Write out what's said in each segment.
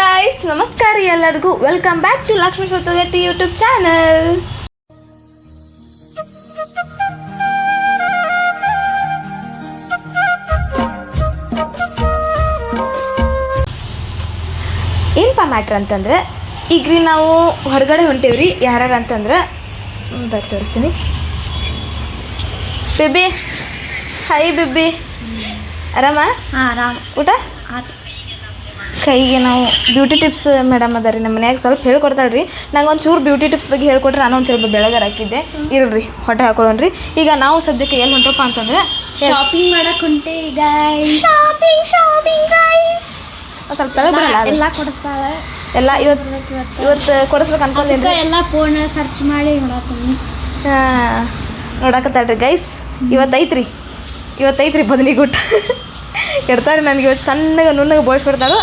Guys ನಮಸ್ಕಾರ ಎಲ್ಲರಿಗೂ. Welcome back to Lakshmi Swattagatti YouTube channel ಏನಪ್ಪ ಮ್ಯಾಟ್ರ್ ಅಂತಂದ್ರೆ ಈಗ ರೀ ನಾವು ಹೊರಗಡೆ ಹೊಂಟೇವ್ರಿ. ಯಾರ್ಯಾರು ಅಂತಂದ್ರೆ ಬರ್ ತೋರಿಸ್ತೀನಿ. Baby hi baby. ಆರಾಮ? ಹಾಂ ಆರಾಮ್. ಊಟ? ಆತು ಕೈಗೆ ನಾವು ಬ್ಯೂಟಿ ಟಿಪ್ಸ್ ಮೇಡಮ್ ಅದ ರೀ ನಮ್ಮ ಮನ್ಯಾಗ. ಸ್ವಲ್ಪ ಹೇಳ್ಕೊಡ್ತಾಳೆ ರೀ ನಂಗೆ ಒಂದು ಚೂರು ಬ್ಯೂಟಿ ಟಿಪ್ಸ್ ಬಗ್ಗೆ ಹೇಳ್ಕೊಟ್ರೆ ನಾನು ಒಂದು ಸ್ವಲ್ಪ ಬೆಳಗಾರ ಹಾಕಿದ್ದೆ. ಇರ್ರಿ ಹೊಟ್ಟೆ ಹಾಕೊಳ್ಳೋಣ್ರಿ ಈಗ ನಾವು ಸದ್ಯಕ್ಕೆ ಏನು ಹೊಂಟಪ್ಪ ಅಂತಂದ್ರೆ ಶಾಪಿಂಗ್ ಮಾಡಕ್ಕೆ ಹೊಂಟೆ ಶಾಪಿಂಗ್ ಶಾಪಿಂಗ್ ಗೈಸ್ ಸ್ವಲ್ಪ ತಲೆ ಬಿಡಲ್ಲ ಎಲ್ಲ ಕೊಡಿಸ್ತಾಳೆ. ಎಲ್ಲ ಇವತ್ತು ಇವತ್ತು. ಕೊಡಿಸ್ಬೇಕು ಅನ್ಕೊಂಡಿದ್ದೆ ಎಲ್ಲ ಫೋನ್ ಸರ್ಚ್ ಮಾಡಿ ನೋಡಾಕ ಹಾಂ ನೋಡಕತ್ತಾಳ್ರಿ ಗೈಸ್ ಇವತ್ತೈತ್ರಿ. ಇವತ್ತೈತ್ರಿ ಬದನಿಗೂಟ. ಇಡ್ತಾರೆ ನನಗೆ ಇವತ್ತು ಸಣ್ಣಗೆ ನುಣ್ಣಗೆ ಬೋಳ್ಸ್ಬಿಡ್ತಾರೋ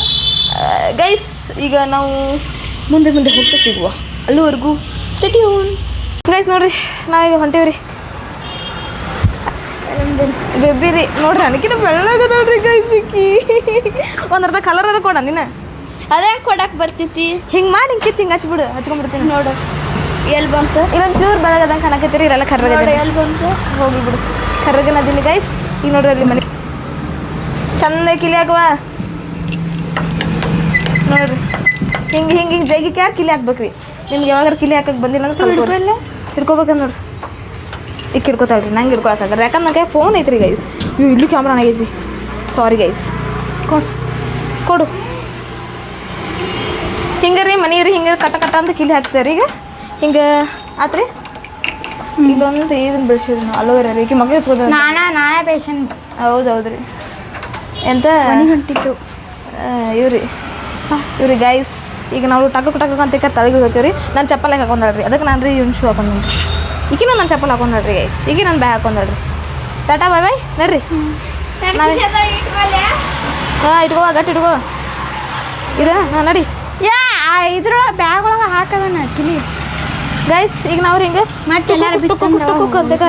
ಗೈಸ್ ಈಗ ನಾವು ಮುಂದೆ ಮುಂದೆ ಹೋಗ್ತಾ ಸಿಗುವ. ಅಲ್ಲಿವರೆಗೂ ಸ್ಟೆಟ್ಯೂನ್ ಗೈಸ್ ನೋಡ್ರಿ ನಾವೀಗ ಹೊಂಟೇವ್ರಿ. ಬೆಬ್ಬಿ ರೀ ನೋಡ್ರಿ ನನಗಿನ ಬೆಳ್ಳಗದಲ್ರಿ ಗೈಸ್ ಸಿಕ್ಕಿ ಒಂದರ್ಧ ಕಲರ್ ಅದ ಕೊಡ ನೀನು ಅದೇ ಕೊಡಕ್ ಬರ್ತೈತಿ. ಹಿಂಗೆ ಮಾಡಿ ಹಿಂಗೆ ಕಿತ್ತು ಹಿಂಗೆ ಹಚ್ಬಿಡು ಹಚ್ಕೊಂಡ್ಬಿಡ್ತೀನಿ. ನೋಡು ಎಲ್ಲಿ ಬಂತು? ಇನ್ನೊಂದು ಚೂರು ಬೆಳಗದಂಗೆ ಕಾಣಕತ್ತೀರಿ ಇರಲ್ಲ ಕರ್ರಗ ಕರ್ರಗದ ಎಲ್ಲಿ ಬಂತು? ಹೋಗಿ ಬಿಡು ಕರ್ರಗನದಿನಿ ಗೈಸ್ ಈಗ ನೋಡ್ರಿ ಅಲ್ಲಿ ಮನೆ. ಚಂದ ಕಿಲಿ ಹಾಕುವ ನೋಡ್ರಿ ಹಿಂಗೆ ಹಿಂಗೆ ಹಿಂಗೆ ಜೈಗಿಕ್ಕೆ ಯಾಕೆ ಕಿಲಿ ಹಾಕ್ಬೇಕ್ರಿ? ನಿಮ್ಗೆ ಯಾವಾಗ ಕಿಲಿ ಹಾಕಕ್ಕೆ ಬಂದಿಲ್ಲ ಅಂತ ಹಿಡ್ಕೋಬೇಕಂದ್ ನೋಡ್ರಿ ಈಗ ಹಿಡ್ಕೋತಾಳ್ರಿ ನಂಗೆ ಹಿಡ್ಕೊಳಕ್ಕಾಗಲ್ಲ ಯಾಕಂದ್ರೆ ನನಗೆ ಫೋನ್ ಐತ್ರಿ ಗೈಸ್ ಇವು ಇಲ್ಲೂ ಕ್ಯಾಮ್ರಾ ಆಗೈತ್ರಿ. ಸಾರಿ ಗೈಸ್ ಕೊಡು. ಕೊಡು. ಹಿಂಗೆ ರೀ ಮನೆ ರೀ ಹಿಂಗೆ ಕಟ್ಟ ಕಟ್ಟ ಅಂತ ಕಿಲಿ ಹಾಕ್ತಾರೆ ಈಗ. ಹಿಂಗೆ ಆತ್ರಿ? ಇಲ್ಲೊಂದು ಇದನ್ನ ಬೆಳೆಸಿದ್ರು ನಾವು ಅಲೋವೆರಾ ರೀ. ಈಗ ಮಗ ಹಚ್ಕೋದ ನಾನಾ ನಾನೇ ಪೇಷಂಟ್ ಹೌದು ಹೌದ್ರಿ. ಎಂತ? ಮನೆ ಹೊಂಟಿತ್ತು ಇವ್ರಿ. ಇವ್ರಿ ಗೈಸ್ ಈಗ ನಾವು ಟಕ್ ಟಕ್ ಅಂತ ತಲೆಗೆ ಹೋಗ್ತೀವಿ ನಾನು ಚಪ್ಪಲ್ ಹಾಕೊಂಡಾಳ್ರಿ. ಅದಕ್ಕೆ ನಾನು ರೀ ಇವ್ನ ಶೂ ಹಾಕೊಂಡ್ರಿ ಈಗಿನ ನಾನು ಚಪ್ಪಲ್ ಹಾಕೊಂಡಾಳ್ರಿ ಗೈಸ್ ಈಗ ನಾನು ಬ್ಯಾಗ್ ಹಾಕೊಂಡ್ರಿ ಟಾಟಾ ಬಾಯ್ ಬಾಯ್. ನಡ್ರಿ. ಹಾಂ ಇಟ್ಕೋ ಗಟ್ಟಿ ಇಟ್ಕೋ. ಇದ ಹಾಂ ನಡಿ. ಯಾ ಇದ್ರೊಳಗೆ ಬ್ಯಾಗ್ ಒಳಗೆ ಹಾಕದನ ಕಿಲಿ ಗೈಸ್ ಈಗ ನಾವು ಹಿಂಗೆ ಮತ್ತೆ ಎಲ್ಲಾರು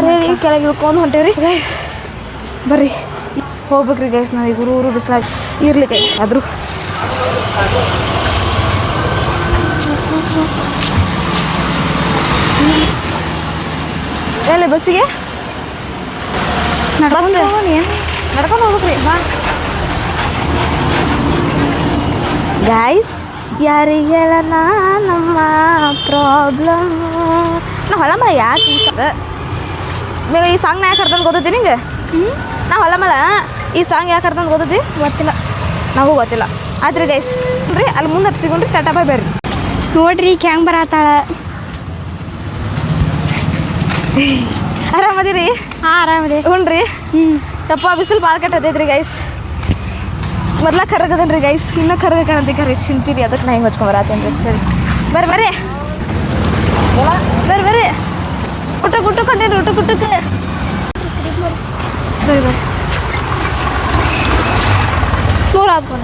ಹೇಳಿ ಕೆಳಗೆ ಇಳ್ಕೊಂಡು ಹೊಂಟೇವ್ರಿ. ಗೈಸ್ ಬರ್ರಿ. ಹೋಗ್ಬೇಕ್ರಿ ಗೈಸ್ ನಾವು ಈಗ ಊರು ಊರು ಬಿಸ್ಲಾಗ ಇರ್ಲಿ ಗೈಸ್ ಆದ್ರೂ ಎಲ್ಲಿ ಬಸ್ಸಿಗೆ? ಬಸ್ ನಡ್ಕೊಂಡು ಹೋಗ್ಬೇಕ್ರಿ ಬಾ. ಗಾಯ್ಸ್ ಯಾರಿಗೆಲ್ಲ ನಮ್ಮ ಪ್ರಾಬ್ಲಮ್ ನಾ ಹೊಲ ಮಲ ಯಾಕೆ ಈ ಸಾಂಗ್ ಬೇಗ ಈ ಸಾಂಗ್ನ ಯಾಕೆ ಅರ್ಥ ಗೊತ್ತೈತಿ ನಿಂಗೆ? ನಾ ಹೊಲ ಮಲ ಈ ಸಾಂಗ್ ಯಾಕೆ ಅರ್ಥ ಗೊತ್ತೈತಿ ಗೊತ್ತಿಲ್ಲ. ನಾವು ಗೊತ್ತಿಲ್ಲ. ಆದ್ರೆ ಗೈಸ್ ಅಂದ್ರೆ ಅಲ್ಲಿ ಮುಂದೆ ಹಚ್ಚಿಕೊಂಡ್ರಿ ಟಾಟಾ ಬಾಯ್ ಬರ್ರಿ. ನೋಡ್ರಿ ಕ್ಯಾಂಗ್ ಬರತ್ತಾಳ. ಆರಾಮದಿರಿ? ಹಾಂ ಆರಾಮದಿ. ಹ್ಞೂನ್ರಿ ಹ್ಞೂ ತಪ್ಪ ಬಿಸಿಲು ಭಾಳ ಕಟ್ಟತೈತ್ರಿ ಗೈಸ್ ಮೊದ್ಲ ಕರಗದನ್ರಿ ಗೈಸ್ ಇನ್ನೂ ಕರಗ ಕಾಣತಿ ಕರಿ ಚಿಂತೀರಿ ಅದಕ್ಕೆ ನಾ ಹಿಂಗೆ ಬರತ್ತೆ ರೀ ಸರಿ ಬರ್ರಿ ಬರ್ರಿ. ಬರ್ರಿ ಬರ್ರಿ. ಊಟ ಕೊಂಡೇನ್ರಿ ಊಟ ಕುಟ್ಟಕ್ಕೆ ಬರ್ರಿ ಬರ್ರಿ. ನೂರ ಹಾಕೋಣ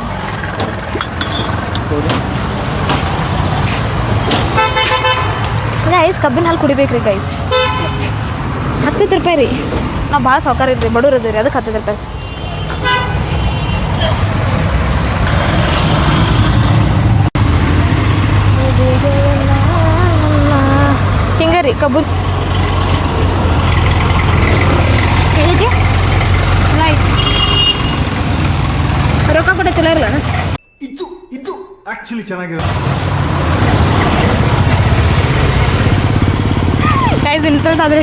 ಗೈಸ್ ಕಬ್ಬಿನ ಹಾಲು ಕುಡಿಬೇಕ್ರಿ ಗೈಸ್ ಹತ್ತತ್ತು ರೂಪಾಯಿ ರೀ. ನಾವು ಭಾಳ ಸಾವುಕಾರ ಇದ್ರಿ ಬಡವ್ರು ಅದಿರಿ ಅದಕ್ಕೆ ಹತ್ತತ್ತು ರೂಪಾಯಿ. ಹಿಂಗೆ ರೀ ಕಬ್ಬು ಹೇಗಿದೆ ಚಲೋ ರೊಕ್ಕ ಕೊಟ್ಟ ಚಲೋ ಇರಲ್ಲ ಇದು ಆಕ್ಚುಲಿ ಚೆನ್ನಾಗಿರೋ ಗೈಸ್ ಇನ್ಸಲ್ಟ್ ಆದರೆ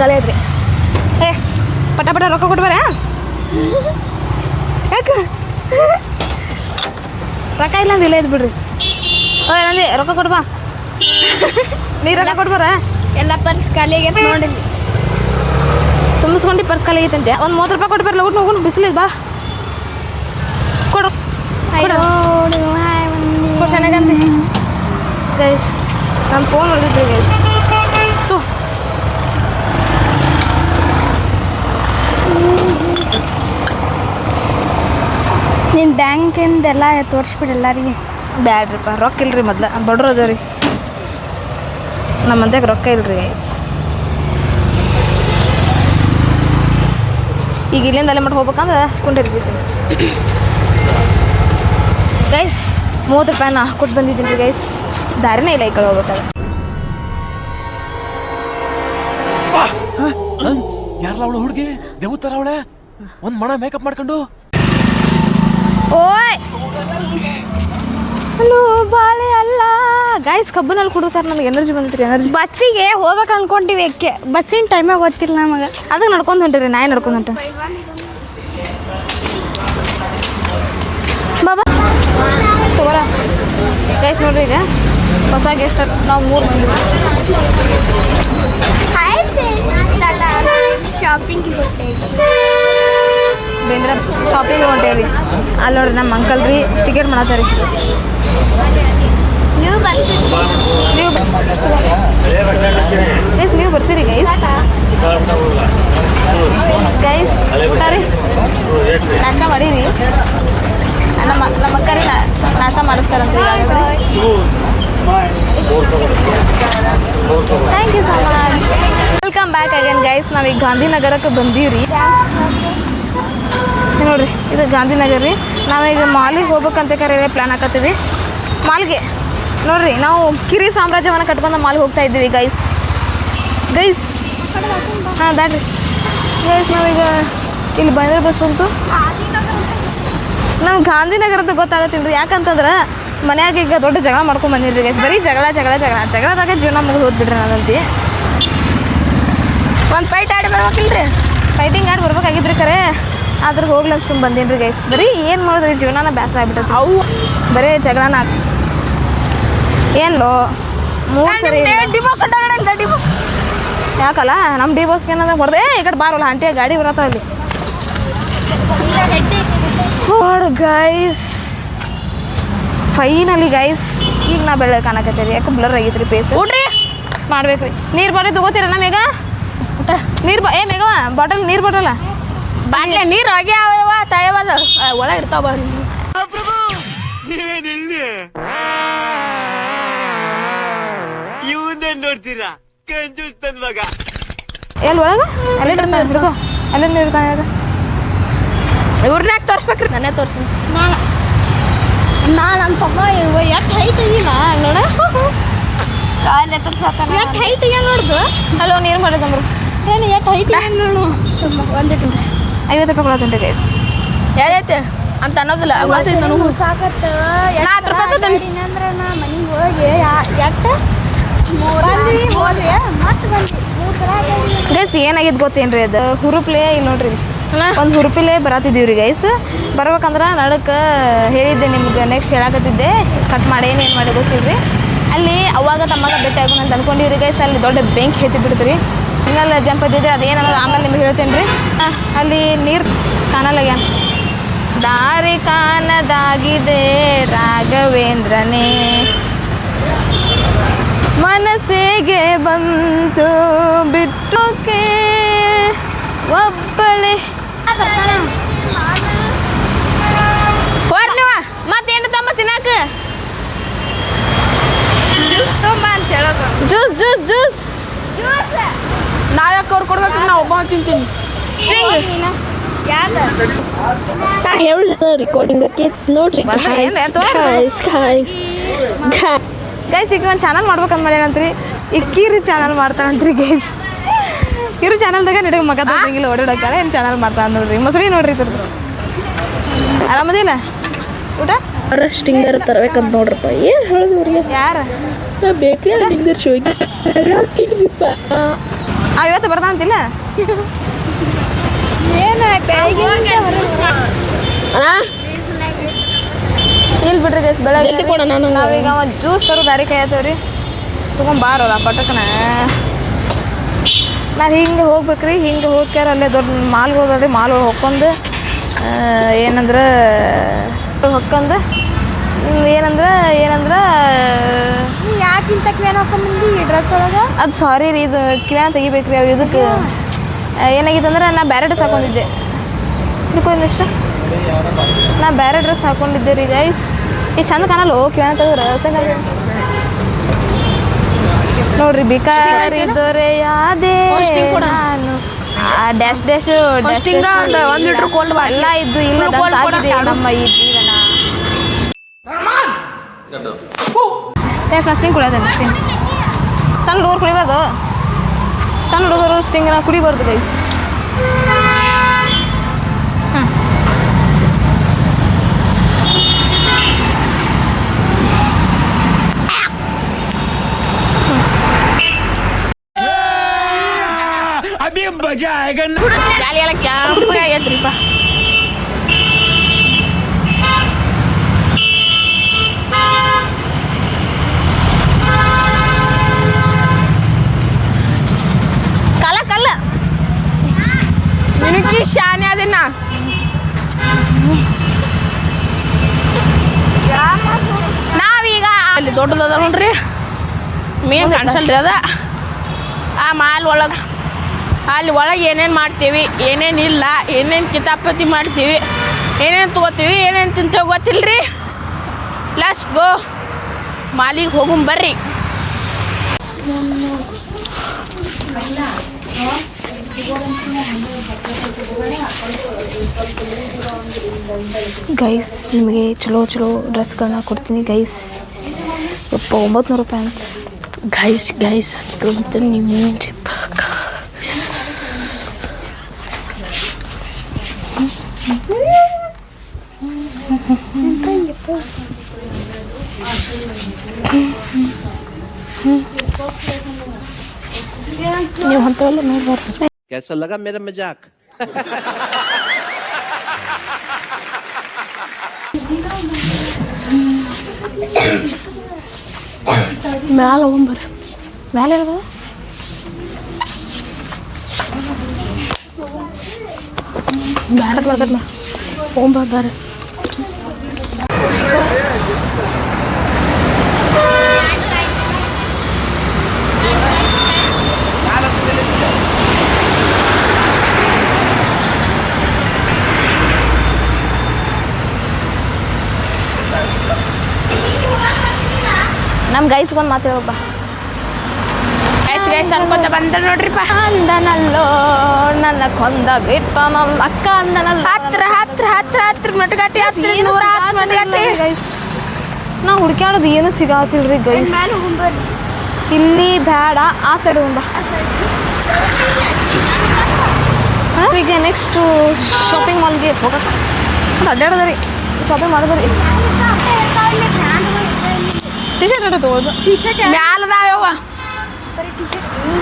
ತಲೆ ಐತ್ರಿ ಏ, ಪಟ ಪಟ ರೊಕ್ಕ ಬರ. ಯಾಕೆ? ರೊಕ್ಕ ಇಲ್ಲ ಅಂದ್ರೆ ಇಲ್ಲ ಬಿಡ್ರಿ ಓಯ್ ನಂದಿ ರೊಕ್ಕ ಕೊಡ್ಬಾ ಬಾ. ನೀ ರೊಕ್ಕ ಕೊಟ್ಟು ಬರ ಎಲ್ಲ ಪರ್ಸ್ ಖಾಲಿ ಆಗೈತೆ ನೋಡಿ ತುಂಬಿಸ್ಕೊಂಡು ಪರ್ಸ್ ಖಾಲಿ ಐತಂತೆ ಒಂದು ಮೂವತ್ತು ರೂಪಾಯಿ ಕೊಟ್ಟು ಬರಲ್ಲ ಊಟ ಹೋಗೋಣ ಬಿಸಿಲಿದ್ ಬಾ. ಕೊಡು ಚೆನ್ನಾಗಂತೆ. ಗೈಸ್ ನಾನು ಫೋನ್ ಹೊಡೆದಿದ್ದೆ ಗೈಸ್ ತು. ನಿನ್ನ ಬ್ಯಾಂಕಿಂದ ಎಲ್ಲ ತೋರಿಸ್ಬಿಡು ಎಲ್ಲರಿಗೆ. ಬ್ಯಾಡ್ರಿಪ್ಪ ರೊಕ್ಕ ಇಲ್ರಿ ಮೊದ್ಲ. ಬಡ್ರು ಅದ ರೀ. ನಮ್ಮ ಮಂದ್ಯಾಗ ರೊಕ್ಕ ಇಲ್ರಿ ಗೈಸ್ ಈಗ ಇಲ್ಲಿಂದ ಅಲ್ಲೇ ಮಟ್ಟ ಹೋಗ್ಬೇಕಂದ್ರೆ ಕುಂಡಿರ್ಬಿಡ್ತೀನಿ ಗೈಸ್ ಮೂವತ್ತು ರೂಪಾಯಿನ ಕೊಟ್ಟು ಬಂದಿದ್ದೀನಿ ರೀ ಗೈಸ್ ದಾರಿನೇ ಇಲ್ಲ ಈ ಕಡೆ ಹೋಗ್ಬೇಕಾದ್ರೆ. ಯಾರಲ್ಲ ಅವಳು ಹುಡುಗಿ? ದೇವತರ ಅವಳೆ? ಒಂದು ಮಣ ಮೇಕಪ್ ಮಾಡ್ಕೊಂಡು? ಓಯ್! ಹಲೋ ಬಾಳೆ ಅಲ್ಲ. ಗಾಯ್ಸ್ ಕಬ್ಬನಲ್ಲಿ ಕುಡಿದ್ರೆ ನನಗೆ ಎನರ್ಜಿ ಬಂದಿತ್ತು ಎನರ್ಜಿ ಬಸ್ಸಿಗೆ ಹೋಗ್ಬೇಕು ಅನ್ಕೊಂಡಿವಿ ಕೆ ಬಸ್ಸಿನ ಟೈಮಾಗ ಗೊತ್ತಿಲ್ಲ ನಮಗೆ. ಅದಕ್ಕೆ ನಡ್ಕೊಂಡು ಹೊಂಟ್ರಿ ನಾಯಿ ನಡ್ಕೊಂಡು ಹೊಂಟ. ಬಾಬಾ. ತಗೋರ. ಗೈಸ್ ನೋಡ್ರಿ ಈಗ ಹೊಸ ಗೆಸ್ಟ್ ನಾವು ಮೂರು ಮಂದಿ. ಶಾಪಿಂಗ್ ಬೇಂದ್ರ ಶಾಪಿಂಗ್ ಹೊಂಟೇವ್ರಿ ಅಲ್ಲಿ ನೋಡ್ರಿ ನಮ್ಮ ಅಂಕಲ್ ರೀ ಟಿಕೆಟ್ ಮಾಡತ್ತಾರಿ. ನೀವು ಬರ್ತೀರಿ ಗೈಸ್ ನೀವು ಬರ್ತೀರಿ ಗೈಸ್ ಗೈಸ್ ಊಟ ರೀ ನಾಷ್ಟ ಮಾಡೀರಿ? ನಮ್ಮ ನಮ್ಮ ಅಕ್ಕರಿ ನಾಶ ಮಾಡಿಸ್ತಾರಂತ thank you so much welcome back again guys ನಾವೀಗ ಗಾಂಧಿನಗರಕ್ಕೆ ಬಂದೀವ್ರಿ. ನೋಡ್ರಿ, ಇದು ಗಾಂಧಿನಗರ ರೀ ನಾವೀಗ ಮಾಲಿಗೆ ಹೋಗ್ಬೇಕಂತ ಕರೆ ಪ್ಲ್ಯಾನ್ ಹಾಕತ್ತೀವಿ. ಮಾಲ್ಗೆ. ನೋಡ್ರಿ, ನಾವು ಕಿರಿ ಸಾಮ್ರಾಜ್ಯವನ್ನು ಕಟ್ಕೊಂಡು ಮಾಲ್ಗೆ ಹೋಗ್ತಾ ಇದ್ದೀವಿ ಗೈಸ್ ಗೈಸ್ ಹಾಂ ದಾಡ್ರಿ ಗೈಸ್ ನಾವೀಗ ಇಲ್ಲಿ ಬಂದ್ರೆ ಬಸ್ ಬಂತು ನಾವು ಗಾಂಧಿನಗರದ ಗೊತ್ತಾಗತ್ತಿಲ್ಲ ರೀ ಯಾಕಂತಂದ್ರೆ, ಮನೆಯಾಗ ಈಗ ದೊಡ್ಡ ಜಗಳ ಮಾಡ್ಕೊಂಡು ಬಂದಿದ್ರಿ ಗೈಸ್ ಬರೀ ಜಗಳ ಜಗಳ ಜಗಳ. ಜಗಳದಾಗ ಜೀವನ ಮುಗಿದು ಹೋದ್ಬಿಡ್ರಿ ನಾನಂತಿ. ಒಂದು ಫೈಟ್ ಆಡಿ ಬರ್ಬೇಕಿಲ್ರಿ? ಫೈಟಿಂಗ್ ಆಡಿ ಬರ್ಬೇಕಾಗಿದ್ರಿ ಖರೆ ಆದ್ರೆ ಹೋಗ್ಲಿ ಸುಮ್ ಬಂದೀನಿ ರೀ ಗೈಸ್ ಬರೀ ಏನು ಮಾಡಿದ್ರಿ ಜೀವನನ ಬೇಸರ ಆಗ್ಬಿಟ್ಟೈತಿ. ಅವು ಬರೀ ಜಗಳನ. ಏನು ಮೂರು ಸರಿ ಡಿವೋರ್ಸ್ ಡಿವೋರ್ಸ್ ಯಾಕಲ್ಲ? ನಮ್ಮ ಡಿವೋರ್ಸ್ಗೆ ಏನಂದ್ರೆ ಹೊಡೆದೆ? ಏ ಈ ಕಡೆ ಬಾರಲ್ಲ ಆಂಟಿ ಗಾಡಿ ಬರತ್ತ ಇಲ್ಲಿ ಹೊಡ್ ಗೈಸ್ ಫೈನಲಿ ಗೈಸ್ ಈಗ ನಾ ಬೆಳೆ ಕಾಣಕತ್ತೀರಿ ಯಾಕೆ ಬ್ಲರ್ ಆಗೈತ್ರಿ ಪೇಸ್ ಊಟ್ರಿ ಮಾಡ್ಬೇಕ್ರಿ. ನೀರು ಬಾರಿ ತಗೋತೀರಣ್ಣ ಊಟ ನೀರು ಬಾ ಏ ಮೇಗ ಬಾಟಲ್ ನೀರು ಬಾಟಲ್ಲ ಬಾಟ್ಲೆ ನೀರು ಹೋಗಿ ಅವ ತಾಯವದು ಒಳ ಇರ್ತಾವ ಇವಂದೇನ್ ನೋಡ್ತೀರಾ? ಕಂಜೂಸ್ ನನ್ ಮಗ. ಎಲ್ಲಿ ಒಳಗ? ಅಲ್ಲೇ ಅಲ್ಲೇ ಇರ್ತಾನೆ. ಅದು? ಇವ್ರನ್ನ ಯಾಕೆ ತೋರ್ಸ್ಬೇಕ್ರಿ? ನಾನೇ ತೋರ್ಸಿ ನಾನು ನಾ ನನ್ನ ಪಪ್ಪ ಎಷ್ಟು ಹೈಟ್ ಆಗಿಲ್ಲ ನೋಡ. ಕಾಲ್ ಎತ್ತರ ಸಾತಾನ ಎಷ್ಟು ಹೈಟ್ ಆಗ್ಯಾನ ನೋಡ್ದು? ಹಲೋ ನೀರು ಮಾಡಿದಂಬ್ರು ಏನು ಎಷ್ಟು ಹೈಟ್ ಆಗ್ಯಾನ ನೋಡು. ಒಂದಿಟ್ಟು ಐವತ್ತು ರೂಪಾಯಿ ಕೊಡತ್ತಂತೆ ಗೈಸ್ ಹೇಳೈತೆ ಅಂತ ಅನ್ನೋದಿಲ್ಲ. ಗೊತ್ತೈತೆ ನನಗೂ. ಸಾಕತ್ತ? ನಾ ಹತ್ತು ರೂಪಾಯಿ ತಗೊಂಡು ಅಂದ್ರೆ ನಾ ಮನೆಗೆ ಹೋಗಿ ಎಷ್ಟು? ಬಂದ್ವಿ ಹೋದ್ರಿ ಮತ್ತೆ ಬಂದ್ವಿ. ಮೂರು ಗೈಸ್ ಏನಾಗಿದ್ದು ಗೊತ್ತೇನ್ರಿ ಅದು? ಹುರುಪ್ಲೆ ಇಲ್ಲಿ ನೋಡ್ರಿ. ಒಂದು ಹುರುಪಿಲೆ ಬರತ್ತಿದ್ದೀವಿ ರೀ ಗೈಸ್ ಬರ್ಬೇಕಂದ್ರೆ ನಡಕ್ಕೆ ಹೇಳಿದ್ದೆ ನಿಮ್ಗೆ ನೆಕ್ಸ್ಟ್ ಹೇಳಾಕತ್ತಿದ್ದೆ. ಕಟ್ ಮಾಡಿ ಏನೇನು ಮಾಡಿ ಗೊತ್ತಿದ್ವಿ ಅಲ್ಲಿ ಅವಾಗ ತಮ್ಮಾಗ ಭೇಟಿ ಆಗೋಣ ಅಂತ ಅನ್ಕೊಂಡಿವ್ರಿ ಗೈಸ್ ಅಲ್ಲಿ ದೊಡ್ಡ ಬೆಂಕಿ ಹೆತ್ತಿ ಬಿಡ್ತೀರಿ ಇನ್ನೆಲ್ಲ ಜಂಪ್ ಇದ್ದಿದ್ರೆ ಅದೇನನ್ನೋದು ಆಮೇಲೆ ನಿಮ್ಗೆ ಹೇಳ್ತೇನೆ ರೀ. ಅಲ್ಲಿ ನೀರು ಕಾಣಲಾಗ್ಯ ದಾರಿ ಕಾಣದಾಗಿದೆ ರಾಘವೇಂದ್ರನೇ. ಮನಸ್ಸಿಗೆ ಬಂತು ಬಿಟ್ಟೋಕೆ ಒಬ್ಬಳೆ. ಮತ್ತೇನು ತಮ್ಮ ತಿನ್ನಾಕ? ಜ್ಯೂಸ್ ತುಂಬ ಅಂತ ಹೇಳೋದು. ಜ್ಯೂಸ್ ಜ್ಯೂಸ್ ಜ್ಯೂಸ್ ನಾವ್ ಯಾಕೆ ಅವ್ರು ಕೊಡ್ಬೇಕು? ನಾ ಒಬ್ಬ ತಿಂತೀನಿ. ಸ್ಟ್ರಿಂಗ್ I ರೆಕಾರ್ಡಿಂಗ್ kids ನೋಡ್ರಿ guys guys ಗೈಸ್ ಈಗ ಒಂದು ಚಾನಲ್ ಮಾಡ್ಬೇಕಂತ ಏನಂತ್ರಿ ಇಕ್ಕಿರಿ ಚಾನಲ್ ಮಾಡ್ತಾನಂತ್ರಿ ಗೈಸ್ ಇರು ಚಾನಲ್ದಾಗ ನಡಿಗೆ ಮಗ ತಂಗಿಲ್ಲ ಓಡಾಡಕ್ಕಾರೆ ಏನು ಚಾನಲ್ ಮಾಡ್ತಾನ ನೋಡ್ರಿ ಮೊಸಳಿ ನೋಡ್ರಿ ಇದ್ರದ್ದು. ಆರಾಮದಿಲ್ಲ? ಊಟ? ಸ್ಟಿಂಗರ್ ತರಬೇಕಂತ ನೋಡ್ರಪ್ಪ ಏನು ಹೇಳಿದ್ರಿ ಯಾರ? ನಾ ಬೇಕ್ರಿ ಸ್ಟಿಂಗರ್ ಶೋಗಿ ಆ ಇವತ್ತು ಬರ್ತಾವಂತಿಲ್ಲ ಏನು ಇಲ್ಲಿ ಬಿಡ್ರಿ ಗೈಸ್ ಬೆಳಗ್ಗೆ ನಾವೀಗ ಒಂದು ಜ್ಯೂಸ್ ತರೋ ದಾರಿ ಕೈತವ್ರಿ ತಗೊಂಬಾರಲ್ಲ ಪಟಕನ. ನಾನು ಹಿಂಗೆ ಹೋಗ್ಬೇಕ್ರಿ ಹಿಂಗೆ ಹೋಗ್ಯಾರ ಅಲ್ಲೇ ದೊಡ್ಡ ಮಾಲ್ಗೆ ಹೋದ್ರಿ ಮಾಲ್ ಒಳಗೆ ಹೊಕ್ಕೊಂದು ಏನಂದ್ರೆ ಹೊಕ್ಕಂದು ಏನಂದ್ರೆ ಏನಂದ್ರೆ ಯಾಕಿಂತ ಕ್ವೇನ್ ಹಾಕೊಂಬಂದಿ ಈ ಡ್ರೆಸ್ ಒಳಗೆ? ಅದು ಸಾರಿ ರೀ ಇದು ಕಿವ್ಯಾನ ತೆಗಿಬೇಕ್ರಿ ಅವು ಇದಕ್ಕೆ. ಏನಾಗಿತ್ತು ಅಂದ್ರೆ ನಾ ಬೇರೆ ಡ್ರೆಸ್ ಹಾಕೊಂಡಿದ್ದೆ. ಇಷ್ಟ? ನಾ ಬೇರೆ ಡ್ರೆಸ್ ಹಾಕೊಂಡಿದ್ದೆ ರೀ ಗೈಸ್ ಈ ಚಂದ ಕಾಣಲ್ಲ? ಓಕೆ ತೆಗೆದ್ರೆ ನೋಡ್ರಿ ಬಿಕಾರಿ ದೊರೆಯಾದೆ. ನಾನು. ಡ್ಯಾಶ್ ಡ್ಯಾಶ್ Hosting ಗ ಒಂದು ಒಂದ್ ಕೋಲ್ಡ್. ಎಲ್ಲ ಇದ್ದು ಇಲ್ಲ ನಮ್ಮ ಈ ಜೀವನ. ಎಸ್ ನಾ ಸ್ಟಿಂಗ್ ಕುಡಿಯೋದೇನು ಸ್ಟಿಂಗ್ ಸಣ್ಣ ಹುಡುಗರು ಕುಡಿಬೋದು ಸಣ್ಣ ಹುಡುಗರು ಸ್ಟಿಂಗ್ನ ಕುಡಿಬಾರ್ದು ಗೈಸ್ ಅಭಿ ಮಜಾ ಆಗ ಗಾಳಿ ಎಲ್ಲ ಕ್ಯಾಂಪ್ ಆಗೈತ್ರಿಪ್ಪ ಶಾನೆ ಅದನ್ನ. ನಾವೀಗ ಅಲ್ಲಿ ದೊಡ್ಡದದ ನೋಡ್ರಿ. ಮೇನ್ ಕಾಣಿಸಲ್ರಿ ಅದ ಆ ಮಾಲ್ ಒಳಗೆ ಅಲ್ಲಿ ಒಳಗೆ ಏನೇನು ಮಾಡ್ತೀವಿ ಏನೇನು ಇಲ್ಲ ಏನೇನು ಕಿತಾಪತಿ ಮಾಡ್ತೀವಿ ಏನೇನು ತೊಗೋತೀವಿ ಏನೇನು ತಿಂತೇವೆ ಗೊತ್ತಿಲ್ಲರಿ ಲೆಟ್ಸ್ ಗೋ ಮಾಲಿಗೆ ಹೋಗುಂ ಬರ್ರಿ. ಗೈಸ್ ನಿಮಗೆ ಚಲೋ ಚಲೋ ಡ್ರೆಸ್ಗಳನ್ನ ಕೊಡ್ತೀನಿ ಗೈಸ್ ಯಪ್ಪ ಒಂಬತ್ತು ನೂರು ರೂಪಾಯಿ ಅಂತ ಗೈಸ್ ಗೈಸ್ ಅಂತ ನೀವು ನೀವು ಅಂಥವೆಲ್ಲ ನೋಡ್ಬಾರ್ದು. कैसा लगा मेरा मज़ाक? मेल ओंबर मेल एलवा मेल ನಮ್ಮ ಗೈಸ್ಗೊಂದು ಮಾತು ಹೇಳಪ್ಪ ಗೈಸ್ ಗೈಸ್ ಅನ್ಕೊಂತ ಬಂದ ನೋಡ್ರಿಪ್ಪ ಅಂದನಲ್ಲೋ ನನ್ನ ಕೊಂದ ಬಿಪ್ಪ ನಮ್ಮ ಅಕ್ಕ ಅಂದನಲ್ಲ. ಹತ್ರ ಹತ್ರ ಹತ್ರ ಹತ್ರ ಮಟಗಟ್ಟಿ ಹತ್ರ ನೂರ ಹತ್ತು ಮಟ್ಗಟ್ಟಿ. ಗೈಸ್ ನಾ ಹುಡ್ಕ್ಯಾಡೋದು ಏನು ಸಿಗಾತಿಲ್ರಿ ಗೈಸ್ ಇಲ್ಲಿ ಬೇಡ ಆ ಸೈಡ್ ಹುಂಬ ಈಗ ನೆಕ್ಸ್ಟ್ ಶಾಪಿಂಗ್ ಮಾಲ್ಗೆ ಹೋಗಕ್ಕ. ಅಡ್ಡಾಡೋದ್ರಿ ಶಾಪಿಂಗ್ ಮಾಡೋದ್ರಿ. टी शर्ट आठवतो टी शर्ट मी आलं ना बाबा टी शर्ट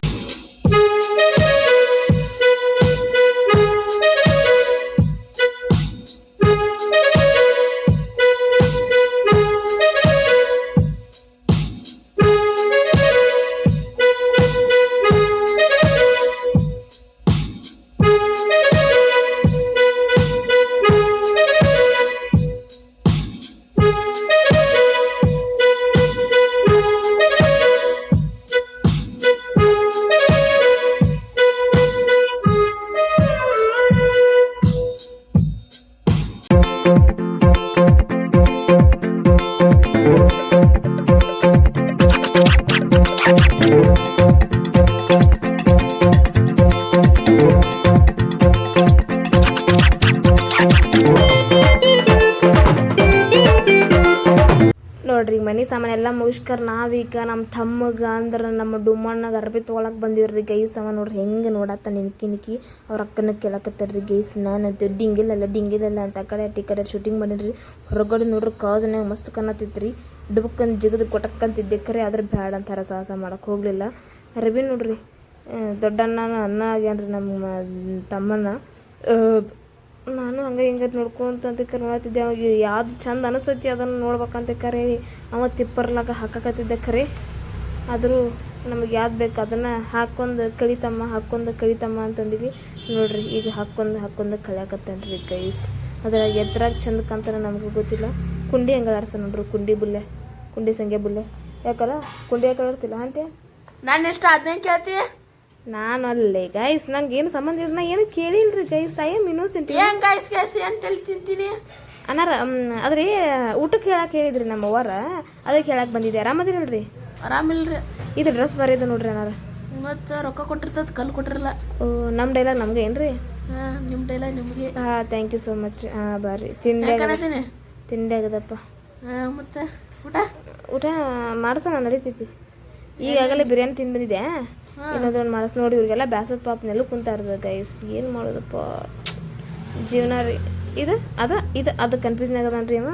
ಮುಗಿಸ್ಕರ್ ನಾವೀಗ ನಮ್ಮ ತಮ್ಮಗ ಅಂದ್ರೆ ನಮ್ಮ ಡುಮ್ಮಣ್ಣಗೆ ಅರ್ಬಿ ತೊಗೊಳಕ್ ಬಂದಿವ್ರಿ ಗೈಸ್. ಅವ ನೋಡ್ರಿ ಹೆಂಗೆ ನೋಡತ್ತ ನಿನ್ಕಿ ನಿಕ್ಕಿ ಅವ್ರ ಅಕ್ಕನ ಕೇಳಕತ್ತಾರ್ರಿ ಗೈಸ್. ನಾನಂತೂ ಡಿಂಗಿಲ್ಲಲ್ಲ ಡಿಂಗಿಲ್ಲಲ್ಲ ಅಂತ ಆ ಕಡೆ ಈ ಕಡೆ ಶೂಟಿಂಗ್ ಮಾಡಿದ್ರಿ ಹೊರಗಡೆ ನೋಡ್ರಿ ಕಾಜನ್ಯಾಗ ಮಸ್ತ್ ಕನ್ನತ್ತಿತ್ರಿ ಡುಬಕ್ಕಂದು ಜಿಗದು ಕೊಟಕ್ಕಂತಿದ್ದೆ. ಖರೆ ಆದ್ರೆ ಬ್ಯಾಡ ಅಂತಾರ ಸಾಹಸ ಮಾಡಕ್ಕೆ ಹೋಗಲಿಲ್ಲ. ಅರ್ಬಿ ನೋಡ್ರಿ ದೊಡ್ಡಣ್ಣ ಅನ್ನ ಆಗ್ಯಾನ್ರಿ ನಮ್ಮ ತಮ್ಮನ ನಾನು ಹಂಗೆ ಹಿಂಗೆ ನೋಡ್ಕೊಂತ ಕರೆ ನೋಡತ್ತಿದ್ದೆ. ಅವಾಗ ಯಾವ್ದು ಚಂದ ಅನಿಸ್ತೈತಿ ಅದನ್ನು ನೋಡ್ಬೇಕಂತ ಕರೆ. ಅವ ತಿಪ್ಪರ್ಲಾಗ ಹಾಕಕತ್ತಿದ್ದೆ ಖರೆ ಆದರೂ ನಮಗೆ ಯಾವ್ದು ಬೇಕು ಅದನ್ನು ಹಾಕ್ಕೊಂಡು ಕಳಿತಮ್ಮ ಹಾಕ್ಕೊಂಡು ಕಳಿತಮ್ಮ ಅಂತಂದಿವಿ. ನೋಡ್ರಿ ಈಗ ಹಾಕ್ಕೊಂಡು ಹಾಕ್ಕೊಂಡು ಕಳ್ಯಾಕತ್ತಾನ ರೀ ಗೈಸ್ ಅದರ ಎದ್ರಾಗ ಚಂದ ಕಾಣ್ತಾನೆ ನಮಗೆ ಗೊತ್ತಿಲ್ಲ. ಕುಂಡಿ ಹಂಗೆ ಆಡ್ಸ ನೋಡ್ರಿ, ಕುಂಡಿ ಬುಲ್ಲೆ, ಕುಂಡಿ ಸಂಗೆ ಬುಲ್ಲೆ. ಯಾಕಲ್ಲ ಕುಂಡಿ ಯಾಕೆ ಆಡ್ತಿಲ್ಲ ಆಂಟಿ? ನಾನು ಎಷ್ಟು ಅದನ್ನೇ ಕೇಳ್ತಿ? ನಾನು ಅಲ್ಲೇ ಗೈಸ್ ನಂಗೆ ಏನು ಸಂಬಂಧ ಇಲ್ಲ. ನಾ ಏನು ಕೇಳಿಲ್ರಿ ಗೈಸ್ ಐ ಎಂ ಇನ್ನೋಸೆಂಟ್ ಏನ್ ಗೈಸ್ ಗೈಸ್ ಏನ್ ತಲೆ ತಿಂತೀನಿ ಅನಾರ ಅದ್ರಿ ಊಟಕ್ಕೆ ಹೇಳಕ್ಕೆ ಹೇಳಿದ್ರಿ ನಮ್ಮ ಅವ್ವರ. ಅದಕ್ಕೆ ಹೇಳಕ್ಕೆ ಬಂದಿದ್ದೆ. ಆರಾಮದಿರಲ್ರಿ ಆರಾಮಿಲ್ರಿ ಇದು ಡ್ರೆಸ್ ಬರೀದು ನೋಡ್ರಿ ಅನಾರ ಮತ್ತು ರೊಕ್ಕ ಕೊಟ್ಟಿರ್ತದ ಕಲ್ಲು ಕೊಟ್ಟಿರಲ್ಲ. ಓ ನಮ್ಮ ಡೈಲಾಗ್ ನಮ್ಗೆ ಏನ್ರಿ? ಹಾಂ ನಿಮ್ಮ ಡೈಲಾಗ್ ನಿಮಗೆ. ಹಾಂ ಥ್ಯಾಂಕ್ ಯು ಸೋ ಮಚ್ ರೀ. ಹಾಂ ಬರ್ರಿ ತಿಂಡಿ ಆಗದ ಕಾಣತೀನಿ ತಿಂಡಿ ಆಗದಪ್ಪ. ಹಾಂ ಮತ್ತು ಊಟ? ಊಟ ಮಾಡ್ಸೋಣ ನಡೀತೈತಿ. ಈಗಾಗಲೇ ಬಿರಿಯಾನಿ ತಿಂದು ಬಂದಿದ್ದೆ ಏನಾದ್ರು ಒಂದು ಮಾಡಿಸ್ ನೋಡಿ ಇವ್ರಿಗೆಲ್ಲ ಬ್ಯಾಸದ ಪಾಪ್ನೆಲ್ಲೂ ಕುಂತಾರ್ದ ಗೈಸ್ ಏನು ಮಾಡೋದಪ್ಪ? ಜೀವನ ರೀ ಇದು ಅದ ಇದು ಅದು ಕನ್ಫ್ಯೂಷನ್ ಆಗದನ್ರಿ ಅವ.